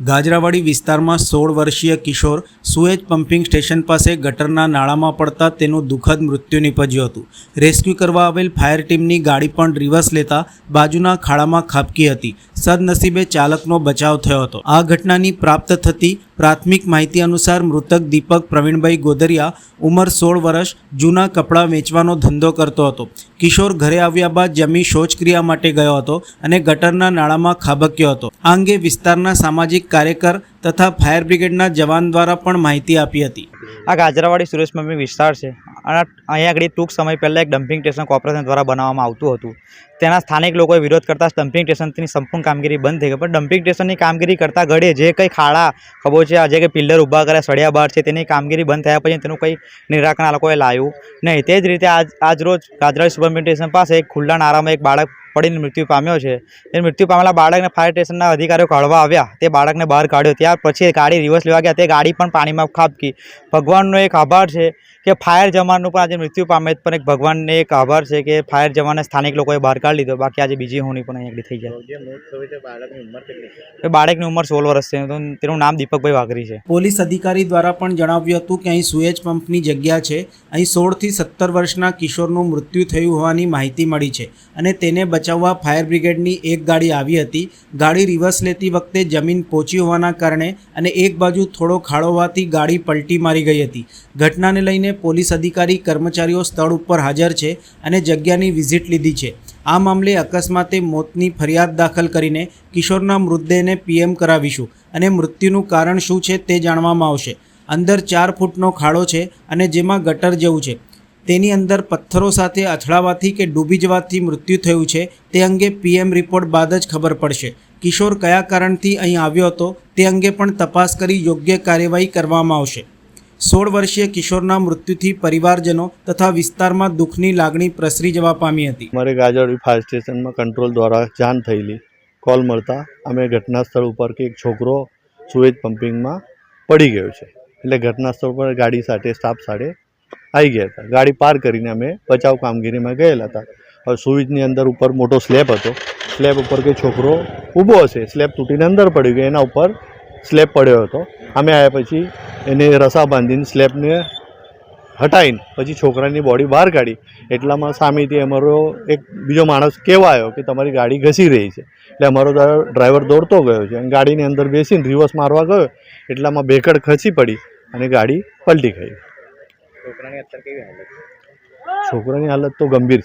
ગાજરાવાડી વિસ્તારમાં સોળ વર્ષીય કિશોર સુએજ પમ્પિંગ સ્ટેશન પાસે ગટરના નાળામાં પડતા તેનું દુઃખદ મૃત્યુ નીપજ્યું હતું. રેસ્ક્યુ કરવા આવેલ ફાયર ટીમની ગાડી પણ રિવર્સ લેતા બાજુના ખાડામાં ખાબકી હતી. સદનસીબે ચાલકનો બચાવ થયો હતો. આ ઘટનાની પ્રાપ્ત થતી પ્રાથમિક માહિતી અનુસાર મૃતક દીપક પ્રવીણભાઈ ગોદરિયા ઉંમર સોળ વર્ષ, જૂના કપડાં વેચવાનો ધંધો કરતો હતો. કિશોર ઘરે આવ્યા બાદ જમી શૌચક્રિયા માટે ગયો હતો અને ગટરના નાળામાં ખાબક્યો હતો. આ અંગે વિસ્તારના સામાજિક કાર્યકર તથા ફાયર બ્રિગેડના જવાન દ્વારા પણ માહિતી આપી હતી. આ ગાજરાવાડી સુરેશ પંપિંગ વિસ્તાર છે. અને અહીંયા આગળ ટૂંક સમય પહેલાં એક ડમ્પિંગ સ્ટેશન કોર્પોરેશન દ્વારા બનાવવામાં આવતું હતું. તેના સ્થાનિક લોકોએ વિરોધ કરતા ડમ્પિંગ સ્ટેશનની સંપૂર્ણ કામગીરી બંધ થઈ ગઈ. પણ ડમ્પિંગ સ્ટેશનની કામગીરી કરતાં ઘડે જે કંઈ ખાડા ખબોચિયા જે કંઈ પિલ્લર ઊભા કર્યા, સળિયા બાર છે, તેની કામગીરી બંધ થયા પછી તેનું કંઈ નિરાકરણ આ લોકોએ લાવ્યું નહીં. તે જ રીતે આજ આજ રોજ ગાજરાવાડી સુપરમિન્ટ સ્ટેશન પાસે એક ખુલ્લા નારામાં એક બાળક પડીને મૃત્યુ પામ્યો છે. એ મૃત્યુ પામેલા બાળકને ફાયર સ્ટેશનના અધિકારીઓ કાઢવા આવ્યા. તે બાળકને બહાર કાઢ્યો. ત્યાર પછી ગાડી રિવર્સ લેવા ગયા. તે ગાડી પણ પાણીમાં ખાબકી. ભગવાનનો એક આભાર છે. કે ફાયર જવાનનું પણ આજે મૃત્યુ પામે પણ એક ભગવાનને એક આભાર છે કે ફાયર જવાનને સ્થાનિક લોકોએ બહાર કાઢી લીધો. બાકી આજે બીજી હોની પણ અહીંયા થઈ જાય. એ બાળકની ઉંમર સોળ વર્ષ છે તો તેનું નામ દીપકભાઈ વાઘરી છે. પોલીસ અધિકારી દ્વારા પણ જણાવ્યું હતું કે અહીં સુએજ પંપની જગ્યા છે. અહીં સોળથી સત્તર વર્ષના કિશોરનું મૃત્યુ થયું હોવાની માહિતી મળી છે અને તેને બચાવવા ફાયર બ્રિગેડની એક ગાડી આવી હતી. ગાડી રિવર્સ લેતી વખતે જમીન પહોંચી હોવાના કારણે અને એક બાજુ થોડો ખાડો હોવાથી ગાડી પલટી મારી ગઈ હતી. ઘટનાને લઈને પોલીસ અધિકારી, કર્મચારીઓ સ્થળ ઉપર હાજર છે અને જગ્યાની વિઝિટ લીધી છે. આ મામલે અકસ્માતે મોતની ફરિયાદ દાખલ કરીને કિશોરના મૃતદેહને પીએમ કરાવીશું અને મૃત્યુનું કારણ શું છે તે જાણવામાં આવશે. અંદર ચાર ફૂટનો ખાડો છે અને જેમાં ગટર જેવું છે. તેની અંદર પથ્થરો સાથે અથડાવાથી કે ડૂબી જવાથી મૃત્યુ થયું છે તે અંગે પીએમ રિપોર્ટ બાદ જ ખબર પડશે. કિશોર કયા કારણથી અહીં આવ્યો હતો તે અંગે પણ તપાસ કરી યોગ્ય કાર્યવાહી કરવામાં આવશે. સોળ વર્ષીય કિશોરના મૃત્યુથી પરિવારજનો તથા વિસ્તારમાં દુઃખની લાગણી પ્રસરી જવા પામી હતી. અમારે ગાજરવાડી ફાયર સ્ટેશનમાં કંટ્રોલ દ્વારા જાણ થયેલી કોલ મળતા અમે ઘટના સ્થળ ઉપર કે એક છોકરો સુએજ પમ્પિંગમાં પડી ગયો છે. એટલે ઘટના સ્થળ પર ગાડી સાથે સ્ટાફ સાથે આવી ગયા હતા. ગાડી પાર કરીને અમે બચાવ કામગીરીમાં ગયેલા હતા. હવે સુવિજની અંદર ઉપર મોટો સ્લેબ હતો. સ્લેબ ઉપર કે છોકરો ઊભો હશે સ્લેબ તૂટીને અંદર પડી ગયો, એના ઉપર સ્લેબ પડ્યો હતો. અમે આવ્યા પછી એને રસા બાંધીને સ્લેબને હટાવીને પછી છોકરાની બોડી બહાર કાઢી. એટલામાં સામેથી અમારો એક બીજો માણસ કહેવા આવ્યો કે તમારી ગાડી ઘસી રહી છે. એટલે અમારો ડ્રાઈવર દોડતો ગયો છે અને ગાડીની અંદર બેસીને રિવર્સ મારવા ગયો. એટલામાં બેકડ ખસી પડી અને ગાડી પલટી ગઈ. છોકરાની હાલત? તો ગંભીર